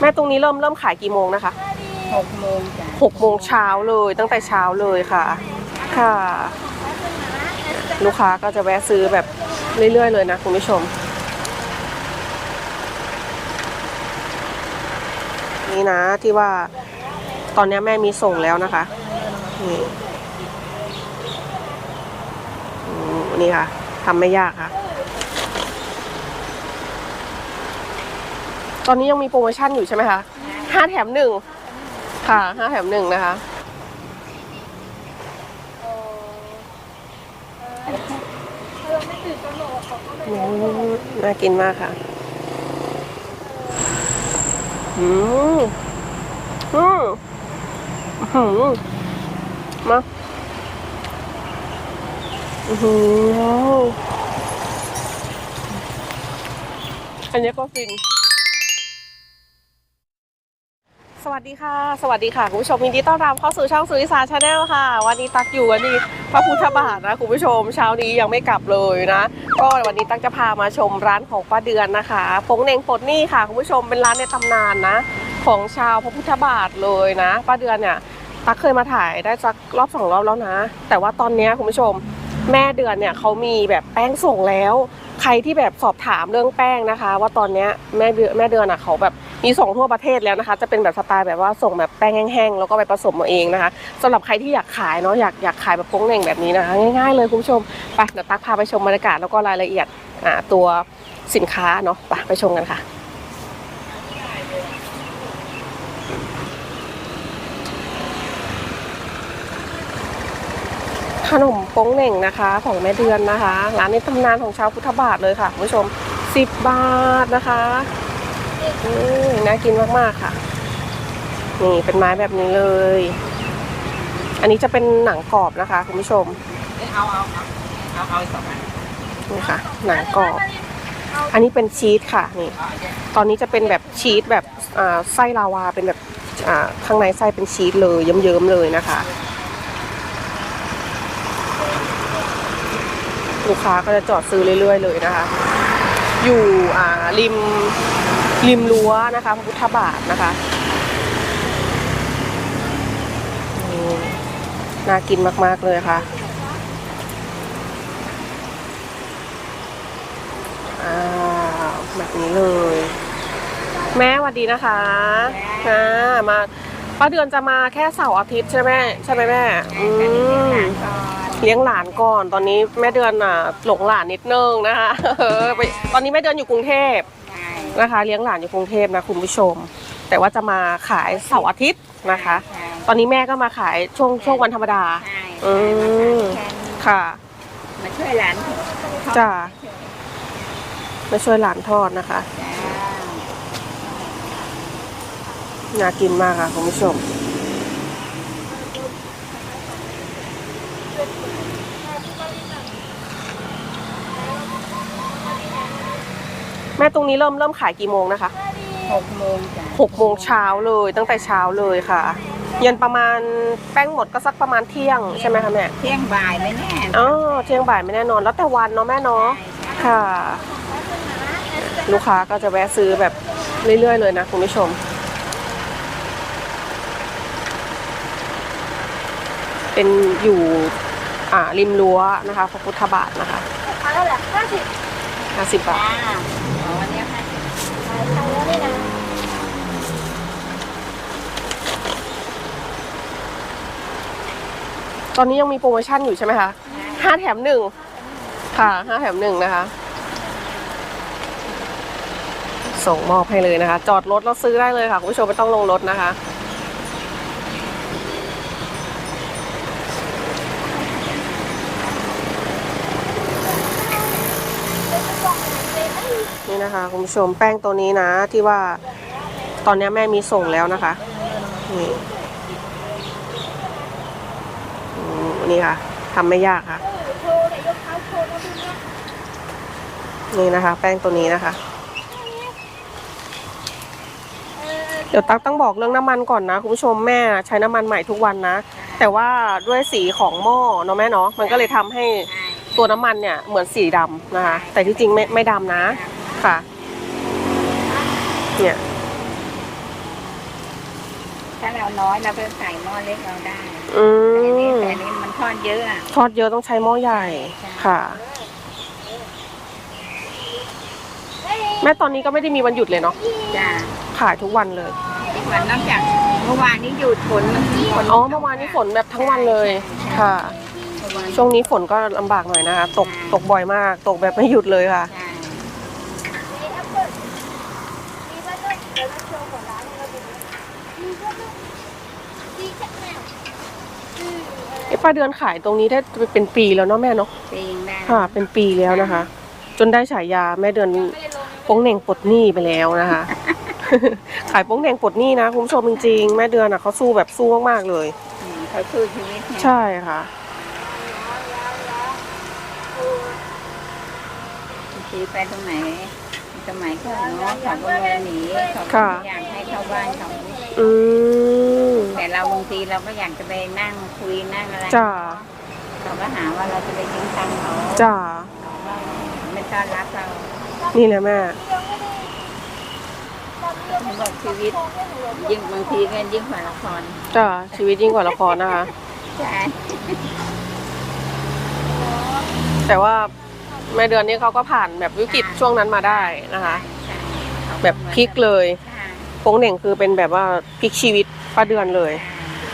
แม่ตรงนี้เริ่มเริ่มขายกี่โมงนะคะหกโมงจ้ะหกโมงเช้าเลยตั้งแต่เช้าเลยค่ะ ค่ะ ลูกค้าก็จะแวะซื้อแบบเรื่อยๆเลยนะคุณผู้ชม นี่นะที่ว่าตอนนี้แม่มีส่งแล้วนะคะ นี่อืมนี่ค่ะ ทำไม่ยากค่ะ ตอนนี้ยังมีโปรโมชั่นอยู่ใช่ไหมคะห้าแถมหนึ่งค่ะห้าแถมหนึ่งนะคะอืมน่ากินมากค่ะ อืมอืมอืมมา อืมอันนี้ก็ฟิน สวัสดีค่ะ สวัสดีค่ะ คุณผู้ชมยินดีต้อนรับเข้าสู่ช่องสุริสาชาแนลค่ะ วันนี้ตักอยู่วันนี้พระพุทธบาทนะคุณผู้ชมเช้านี้ยังไม่กลับเลยนะ ก็วันนี้ตักจะพามาชมร้านของป้าเดือนนะคะปงเน่งปดนี่ค่ะคุณผู้ชมเป็นร้านในตำนานนะ ของชาวพระพุทธบาทเลยนะป้าเดือนเนี่ยตักเคยมาถ่ายได้สักรอบสองรอบแล้วนะ แต่ว่าตอนนี้คุณผู้ชม แม่เดือนเนี่ยเขามีแบบแป้งส่งแล้ว ใครที่แบบสอบถามเรื่องแป้งนะคะ ว่าตอนเนี้ยแม่เดือนแม่เดือนอะเขาแบบมีส่งทั่วประเทศแล้วนะคะ จะเป็นแบบสไตล์แบบว่าส่งแบบแป้งแห้งๆแล้วก็ไปผสมมาเองนะคะสำหรับใครที่อยากขายเนาะอยากอยากขายแบบโป้งเหน่งแบบนี้นะคะ ง่ายๆเลยคุณผู้ชมไปเดี๋ยวตักพาไปชมบรรยากาศแล้วก็รายละเอียดอ่าตัวสินค้าเนาะไปไปชมกันค่ะ ขนมโป้งเหน่งนะคะ ของแม่เดือนนะคะ ร้านในตำนานของชาวพุทธบาทเลยค่ะคุณผู้ชม10บาทนะคะอืมน่ากินมากๆค่ะ นี่เป็นไม้แบบนี้เลย อันนี้จะเป็นหนังกรอบนะคะคุณผู้ชมเอาเอาเอาเอาเอาอีกสองอันนี่ค่ะ หนังกรอบ อันนี้เป็นชีสค่ะนี่เอาอันเนี้ยตอนนี้จะเป็นแบบชีสแบบอ่าไส้ลาวาเป็นแบบอ่าข้างในไส้เป็นชีสเลยเยิ้มๆเลยนะคะ ลูกค้าก็จะจอดซื้อเรื่อยๆ เลยนะคะ อยู่อ่าริมริมรั้วนะคะพระพุทธบาทนะคะน่ากินมากๆเลยค่ะอ้าวแบบนี้เลย แม่สวัสดีนะคะอ่ามาป้าเดือนจะมาแค่เสาร์อาทิตย์ใช่ไหมใช่ไหมแม่อืม เลี้ยงหลานก่อนตอนนี้แม่เดือนอะหลงหลานนิดนึงนะคะเออไปตอนนี้แม่เดือนอยู่กรุงเทพนะคะ เลี้ยงหลานอยู่กรุงเทพนะคุณผู้ชม แต่ว่าจะมาขายเสาร์อาทิตย์นะคะ ตอนนี้แม่ก็มาขายช่วงช่วงวันธรรมดาใช่อืมค่ะ มาช่วยหลานจ้ามาช่วยหลานทอดนะคะจ้าน่ากินมากค่ะคุณผู้ชม แม่ตรงนี้เริ่มเริ่มขายกี่โมงนะคะหกโมงจ้ะหกโมงเช้าเลยตั้งแต่เช้าเลยค่ะเย็นประมาณแป้งหมดก็สักประมาณเที่ยงใช่ไหมคะแม่เที่ยงบ่ายไม่แน่อ๋อเที่ยงบ่ายไม่แน่นอน แล้วแต่วันเนาะแม่เนาะใช่ค่ะ ลูกค้าก็จะแวะซื้อแบบเรื่อยๆเลยนะคุณผู้ชมเป็นอยู่อ่าริมรั้วนะคะพระพุทธบาทนะคะเอาแล้วแหละห้าสิบห้าสิบบาท ตอนนี้ยังมีโปรโมชั่นอยู่ใช่ไหมคะห้าแถมหนึ่งค่ะห้าแถมหนึ่งนะคะ ส่งมอบให้เลยนะคะ จอดรถแล้วซื้อได้เลยค่ะคุณผู้ชมไม่ต้องลงรถนะคะนี่นะคะคุณผู้ชมแป้งตัวนี้นะที่ว่าตอนนี้แม่มีส่งแล้วนะคะนี่อืม นี่ค่ะทำไม่ยากค่ะ นี่นะคะ แป้งตัวนี้นะคะ เดี๋ยวตั๊กต้องบอกเรื่องน้ำมันก่อนนะคุณผู้ชมแม่ใช้น้ำมันใหม่ทุกวันนะ แต่ว่าด้วยสีของหม้อเนาะแม่เนาะมันก็เลยทำให้ตัวน้ำมันเนี่ยเหมือนสีดำนะคะ แต่ที่จริงไม่ไม่ดำนะค่ะ เนี่ย ถ้าเราน้อยเราก็ใส่หม้อเล็กเราได้อืแต่อันนี้มแต่อันนี้มันทอดเยอะอะทอดเยอะต้องใช้หม้อใหญ่ค่ะ แม่ตอนนี้ก็ไม่ได้มีวันหยุดเลยเนาะจ้าขายทุกวันเลยเหมือนนอกจากเมื่อวานนี้หยุดฝนมันฝนอ๋อเมื่อวานนี้ฝนแบบทั้งวันเลยค่ะ เมื่อวานช่วงนี้ฝนก็ลำบากหน่อยนะคะ ตกตกบ่อยมาก ตกแบบไม่หยุดเลยค่ะใช่ มีแอปเปิ้ลมีบัตเตอร์เดี๋ยวเราโชว์ของร้านเราดูมีบัตเตอร์มีแค่แนวอืม ไอ้ป้าเดือนขายตรงนี้ได้เป็นปีแล้วเนาะแม่เนาะปีงได้ค่ะ เป็นปีแล้วนะคะ จนได้ฉายาแม่เดือนโป้งเหน่งปลดหนี้ไปแล้วนะคะ ขายโป้งเหน่งปลดหนี้นะคุณผู้ชมจริงๆแม่เดือนอะเขาสู้แบบสู้มากๆเลยอืมเขาสู้ชีวิตเนี่ยใช่ค่ะบางทีไปตรงไหน สมัยก่อนเนาะเขาก็เลยหนีเขาก็ค่ะไม่อยากให้เข้าบ้านเขา อืม แต่เราบางทีเราก็อยากจะไปนั่งคุยนั่งอะไรจ้าเขาก็หาว่าเราจะไปยืมตังค์เขาจ้าว่าไม่ต้อนรับเรานี่แหละแม่เขาบอกชีวิต ยิ่งบางทีก็ยิ่งกว่าละครจ้าชีวิตยิ่งกว่าละครนะคะ ใช่แต่ว่าแม่เดือนนี้เขาก็ผ่านแบบวิกฤตช่วงนั้นมาได้นะคะใช่แบบพลิกเลยใช่โป้งเหน่งคือเป็นแบบว่าพลิกชีวิต ป้าเดือนเลย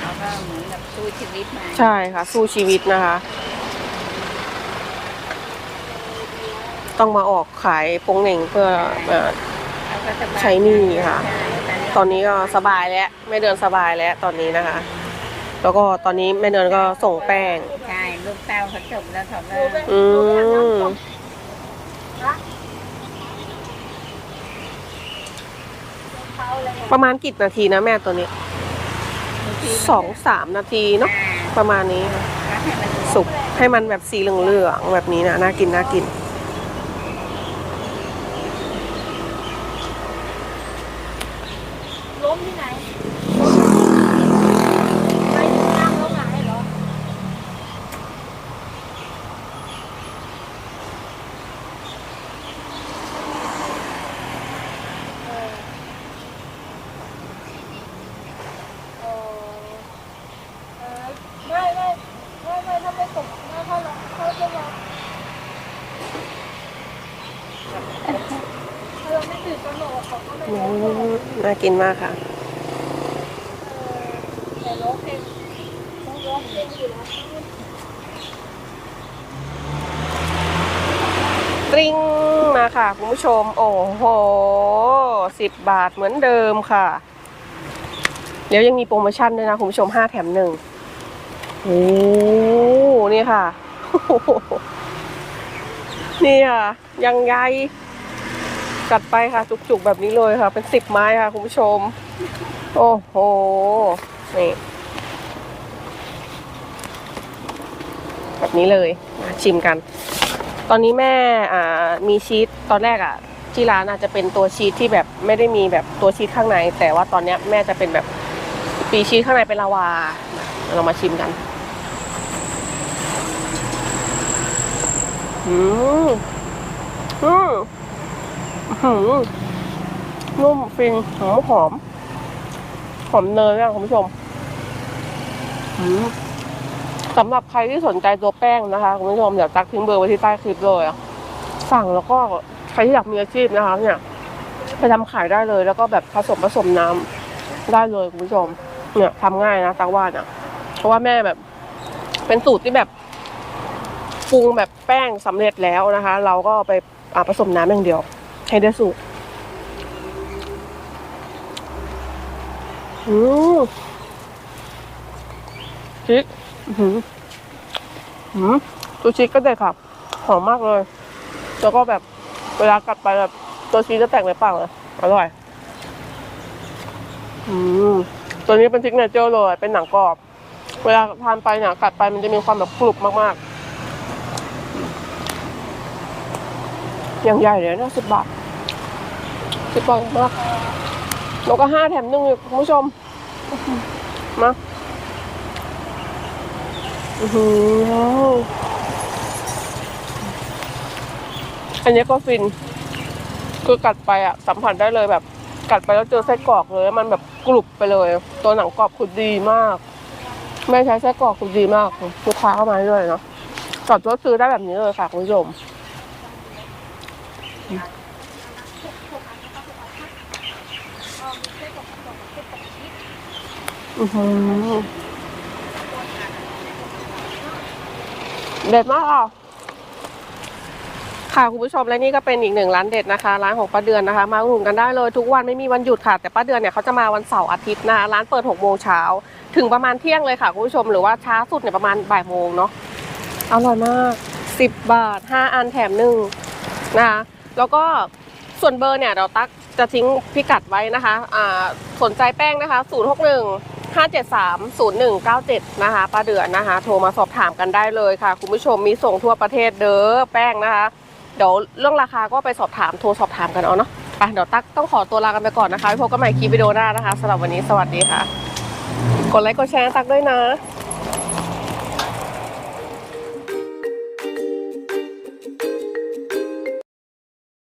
เขาก็เหมือนกับสู้ชีวิตมาใช่ค่ะ สู้ชีวิตนะคะ ต้องมาออกขายโป้งเหน่งเพื่อเอ่อเขาก็สบายใช้หนี้ค่ะ ใช่ตอนนี้ก็สบายแล้วแม่เดือนสบายแล้วตอนนี้นะคะ แล้วก็ตอนนี้แม่เดือนก็ส่งแป้ง ใช่ลูกเต้าเขาจบแล้วเขาก็อืมประมาณกี่นาทีนะแม่ตัวนี้บางที สองสามนาทีเนาะประมาณนี้ค่ะสุกให้มันแบบสีเหลืองๆแบบนี้นะน่ากินน่ากิน ล้มที่ไหนไปนั่งแล้วหงายเหรอ เออเออเออไม่ไม่ไม่ไม่ถ้าไม่ตกไม่เขาหรอกเขาจะมาถ้าเราไม่ตื่นตระหนกเขาก็ไม่ อืมน่ากินมากค่ะ ตริ้งมาค่ะคุณผู้ชม โอ้โหสิบบาทเหมือนเดิมค่ะ เดี๋ยวยังมีโปรโมชั่นด้วยนะคุณผู้ชมห้าแถมหนึ่งโอ้นี่ค่ะ นี่ค่ะยังใหญ่กัดไปค่ะ จุกๆแบบนี้เลยค่ะ เป็นสิบไม้ค่ะ คุณผู้ชม โอ้โห นี่ แบบนี้เลยมาชิมกัน ตอนนี้แม่อ่ามีชีสตอนแรกอะ ที่ร้านอาจจะเป็นตัวชีสที่แบบไม่ได้มีแบบตัวชีสข้างใน แต่ว่าตอนเนี้ยแม่จะเป็นแบบปีชีสข้างในเป็นลาวาเรามาชิมกัน อืมอืมอื้อหืมนุ่มฟินหอมหอมหอมเนยอะคุณผู้ชมอืมสำหรับใครที่สนใจตัวแป้งนะคะคุณผู้ชมเดี๋ยวตักทิ้งเบอร์ไว้ที่ใต้คลิปเลยอะสั่งแล้วก็ใครที่อยากมีอาชีพนะคะ เนี่ยไปทำขายได้เลย แล้วก็แบบผสมผสมน้ำได้เลยคุณผู้ชม เนี่ยทำง่ายนะตักว่าเนี่ยเพราะว่าแม่แบบ เป็นสูตรที่แบบ ปรุงแบบแป้งสำเร็จแล้วนะคะ เราก็ไปผสมน้ำอย่างเดียว ให้ได้สูตรอืมพริกอื้อหืมตัวชีสก็เด็ดค่ะ หอมมากเลย แล้วก็แบบเวลากัดไปแบบตัวชีสจะแตกในปากเลยอร่อย อืมตัวนี้เป็นซิกเนเจอร์เลย เป็นหนังกรอบ เวลาทานไปเนี่ยกัดไปมันจะมีความแบบกรุบมากๆ อย่างใหญ่เลยนะสิบบาทสิบบาทมากแล้วก็ห้าแถมหนึ่งอีกคุณผู้ชม มาอือหืออันนี้ก็ฟิน คือกัดไปอะสัมผัสได้เลยแบบ กัดไปแล้วเจอไส้กรอกเลย มันแบบกรุบไปเลย ตัวหนังกรอบคือดีมากแม่ใช้ไส้กรอกคือดีมาก ลูกค้าเข้ามาเรื่อยเนาะจอดรถซื้อได้แบบนี้เลยค่ะคุณผู้ชม อือหือเด็ดมากอะค่ะคุณผู้ชมและนี่ก็เป็นอีกหนึ่งร้านเด็ดนะคะร้านของป้าเดือนนะคะ มาอุดหนุนกันได้เลยทุกวันไม่มีวันหยุดค่ะ แต่ป้าเดือนเนี่ยเขาจะมาวันเสาร์อาทิตย์นะร้านเปิด6โมงเช้าถึงประมาณเที่ยงเลยค่ะคุณผู้ชมหรือว่าช้าสุดเนี่ยประมาณบ่ายโมงเนาะอร่อยมาก 10 บาท 5 อันแถมหนึ่งนะคะ แล้วก็ส่วนเบอร์เนี่ยเราตักจะทิ้งพิกัดไว้นะคะอ่าสนใจแป้งนะคะ 061 573 0197 นะคะป้าเดือนนะคะ โทรมาสอบถามกันได้เลยค่ะ คุณผู้ชมมีส่งทั่วประเทศเด้อแป้งนะคะ เดี๋ยวเรื่องราคาก็ไปสอบถามโทรสอบถามกันเอาเนาะไปเดี๋ยวตั๊กต้องขอตัวลากันไปก่อนนะคะว้พบกันใหม่คลิปวิดีโอหน้านะคะสำหรับวันนี้สวัสดีค่ะ กดไลค์กดแชร์ตั๊กด้วยนะ